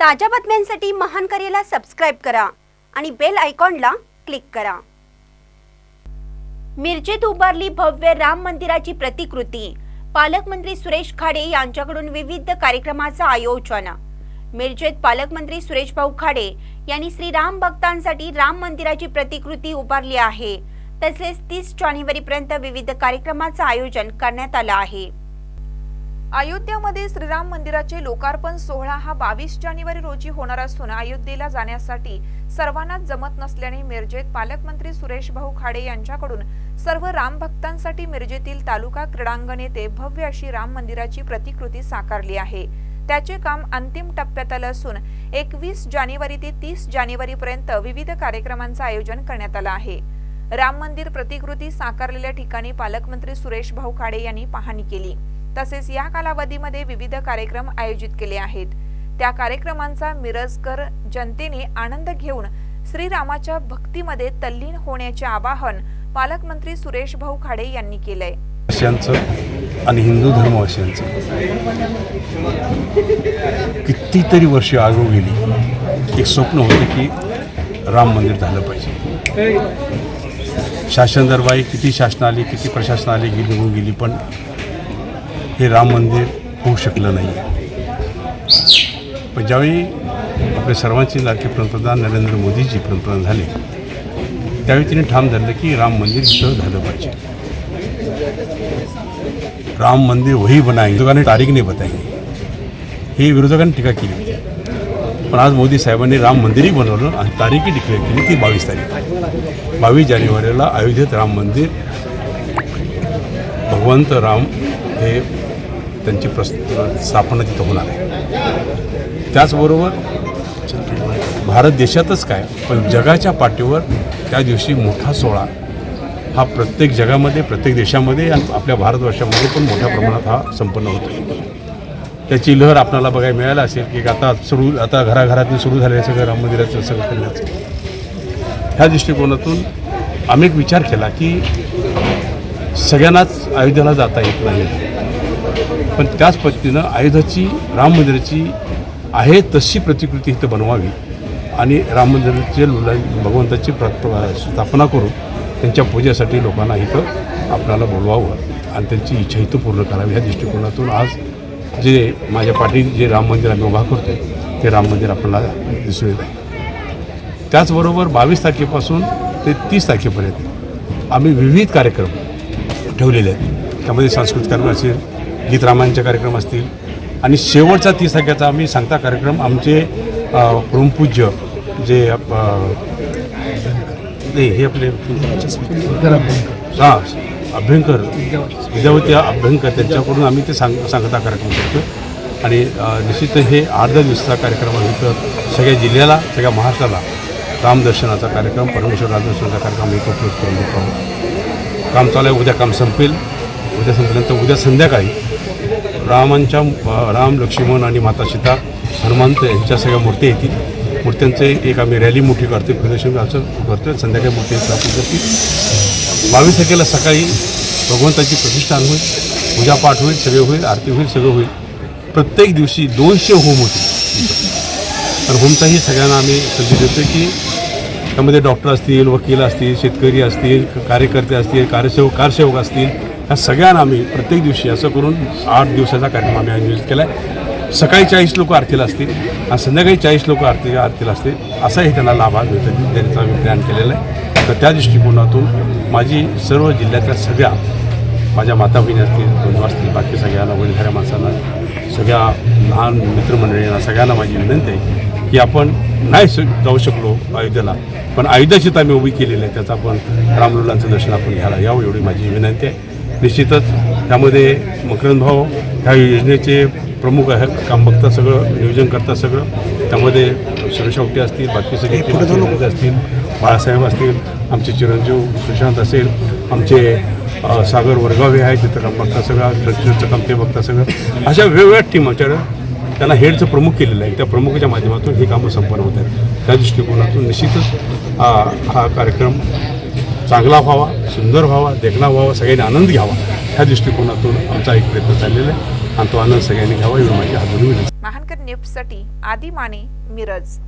ताज्या बातम्यांसाठी महान करेला सबस्क्राईब करा आणि बेल आयकॉनला क्लिक करा. मिरजेत उभारली भव्य राम मंदिराची प्रतिकृती. पालकमंत्री सुरेश खाडे यांच्याकडून विविध कार्यक्रमाचं आयोजन. मिरजेत पालकमंत्री सुरेश भाऊ खाडे यांनी श्रीराम भक्तांसाठी राम मंदिराची प्रतिकृती उभारली आहे. तसेच तीस जानेवारीपर्यंत विविध कार्यक्रमाचं आयोजन करण्यात आलं आहे. अयोध्यामध्ये श्रीराम मंदिराचे लोकार्पण सोहळा हा बावीस जानेवारी रोजी होणार असून अयोध्येला जाण्यासाठी सर्वांनाच जमत नसल्याने मिरजेत पालकमंत्री सुरेश भाऊ खाडे यांच्याकडून सर्व राम भक्तांसाठी मिरजेतील तालुका क्रीडांगण येथे भव्य अशी राम मंदिराची प्रतिकृती साकारली आहे. त्याचे काम अंतिम टप्प्यात आलं असून एकवीस जानेवारी ते तीस जानेवारी पर्यंत विविध कार्यक्रमांचं आयोजन करण्यात आलं आहे. राम मंदिर प्रतिकृती साकारलेल्या ठिकाणी पालकमंत्री सुरेश भाऊ खाडे यांनी पाहणी केली. तसेच या कालावधीमध्ये विविध कार्यक्रम आयोजित केले आहेत. त्या कार्यक्रमांचा मिरजकर जनतेने आनंद घेऊन श्रीरामाच्या भक्तीमध्ये तल्लीन होण्याचे आवाहन पालकमंत्री सुरेश भाऊ खाडे यांनी केलंय. आणि हिंदू धर्मवासियांचं कितीतरी वर्ष आगो गेली. एक स्वप्न होतं की राम मंदिर झालं पाहिजे. शासन दरबारी किती शासन आली किती प्रशासन आली गेली होऊन गेली पण हे राम मंदिर होऊ शकलं नाही. पण ज्यावेळी आपले सर्वांचे लाडके पंतप्रधान नरेंद्र मोदीजी पंतप्रधान झाले त्यावेळी तिने ठाम धरलं की राम मंदिर इथं झालं पाहिजे. राम मंदिर वही बनाय विरोधकांनी तारीख नाही बताई. ही विरोधकांनी टीका केली होती. पण आज मोदी साहेबांनी राम मंदिरही बनवलं आणि तारीखही डिक्लेअर केली ती बावीस तारीख. बावीस जानेवारीला अयोध्येत राम मंदिर भगवंत राम हे त्यांची प्रस् स्थापना तिथं होणार आहे. त्याचबरोबर भारत देशातच काय पण जगाच्या पाठीवर त्या दिवशी मोठा सोहळा हा प्रत्येक जगामध्ये प्रत्येक देशामध्ये आणि आपल्या भारतवर्षामध्ये पण मोठ्या प्रमाणात हा संपन्न होतो त्याची लहर आपल्याला बघायला मिळायला असेल की आता सुरू आता घराघरातून सुरू झालेलं सगळं राम मंदिराचं सगळं करण्याचं. ह्या दृष्टिकोनातून आम्ही एक विचार केला की सगळ्यांनाच अयोध्येला जाता येत नाही. पण त्याच पद्धतीनं अयोध्याची राम मंदिराची आहे तशी प्रतिकृती इथं बनवावी आणि राम मंदिराचे लुला- भगवंताची प्र स्थापना करून त्यांच्या पूजेसाठी लोकांना इथं आपल्याला बोलवावं आणि त्यांची इच्छा इथं पूर्ण करावी ह्या दृष्टिकोनातून आज जे माझ्या पाठीत जे राम मंदिर आम्ही उभा करतो ते राम मंदिर आपल्याला दिसून येत आहे. त्याचबरोबर बावीस तारखेपासून ते तीस तारखेपर्यंत आम्ही विविध कार्यक्रम ठेवलेले आहेत. त्यामध्ये सांस्कृतिक कार्यक्रम असेल गीत रामायणचे कार्यक्रम असतील. आणि शेवटचा तीस तारखेचा आम्ही सांगता कार्यक्रम आमचे परमपूज्य जे हे आपले हां अभ्यंकर विद्यावती अभ्यंकर त्यांच्याकडून आम्ही ते सांग सांगता कार्यक्रम करतो आणि निश्चित हे आठ दहा दिवसाचा कार्यक्रम आहे तर सगळ्या जिल्ह्याला सगळ्या महाराष्ट्राला रामदर्शनाचा कार्यक्रम परमेश्वर रामदर्शनाचा कार्यक्रम आम्ही उपयोग करून देतो. काम चालू आहे उद्या काम संपेल. उद्या संपल्यानंतर उद्या संध्याकाळी रामांच्या राम लक्ष्मण आणि माता सीता हनुमंत यांच्या सगळ्या मूर्ती येतील. मूर्त्यांचे एक आम्ही रॅली मोठी करतो प्रदर्शन असं करतो संध्याकाळी मूर्ती स्थापन करतील. बावीस तारखेला सकाळी भगवंताची प्रतिष्ठान होईल पूजापाठ होईल सगळे होईल आरती होईल सगळं होईल. प्रत्येक दिवशी दोनशे होम होतील. तर होमचाही सगळ्यांना आम्ही संधी देतो की त्यामध्ये डॉक्टर असतील वकील असतील शेतकरी असतील कार्यकर्ते असतील कार्यसेवक कारसेवक असतील ह्या सगळ्यांना आम्ही प्रत्येक दिवशी असं करून आठ दिवसाचा कार्यक्रम आम्ही आयोजित केला आहे सकाळी चाळीस लोक आरतीला असतील आणि संध्याकाळी चाळीस लोक आरती आरतीला असतील असाही त्यांना लाभ मिळतो त्यांचा आम्ही प्लॅन केलेला आहे. तर त्या दृष्टिकोनातून माझी सर्व जिल्ह्यातल्या सगळ्या माझ्या माता बहिणी असतील बंधू असतील बाकी सगळ्यांना वडीलधाऱ्या माणसांना सगळ्या लहान मित्रमंडळींना सगळ्यांना माझी विनंती आहे की आपण नाही जाऊ शकलो अयोध्येला पण अयोध्याची तर आम्ही उभी केलेली आहे. त्याचं आपण रामलुलांचं दर्शन आपण घ्यायला यावं एवढी माझी विनंती आहे. निश्चितच त्यामध्ये मकरंद भाऊ ह्या योजनेचे प्रमुख आहे काम बघतात सगळं नियोजन करतात सगळं. त्यामध्ये सुरेश आवटे असतील बाकी सगळे असतील बाळासाहेब असतील आमचे चिरंजीव सुशांत असेल आमचे सागर वरगावे आहेत तिथं काम बघतात सगळं ट्रस्टचं काम ते बघतात सगळं. अशा वेगवेगळ्या टीम त्यांना हेडचं प्रमुख केलेलं आहे. त्या प्रमुखाच्या माध्यमातून हे कामं संपन्न होत आहेत. त्या दृष्टिकोनातून निश्चितच हा कार्यक्रम चांगला व्हावा सुंदर व्हावा देखणा व्हावा सगळ्यांनी आनंद घ्यावा. ह्या दृष्टिकोनातून आमचा एक प्रयत्न चाललेला आहे आणि तो आनंद सगळ्यांनी घ्यावा एवढी माझी हातून विनंती महानकर न्यूजसाठी आदी माने मिरज.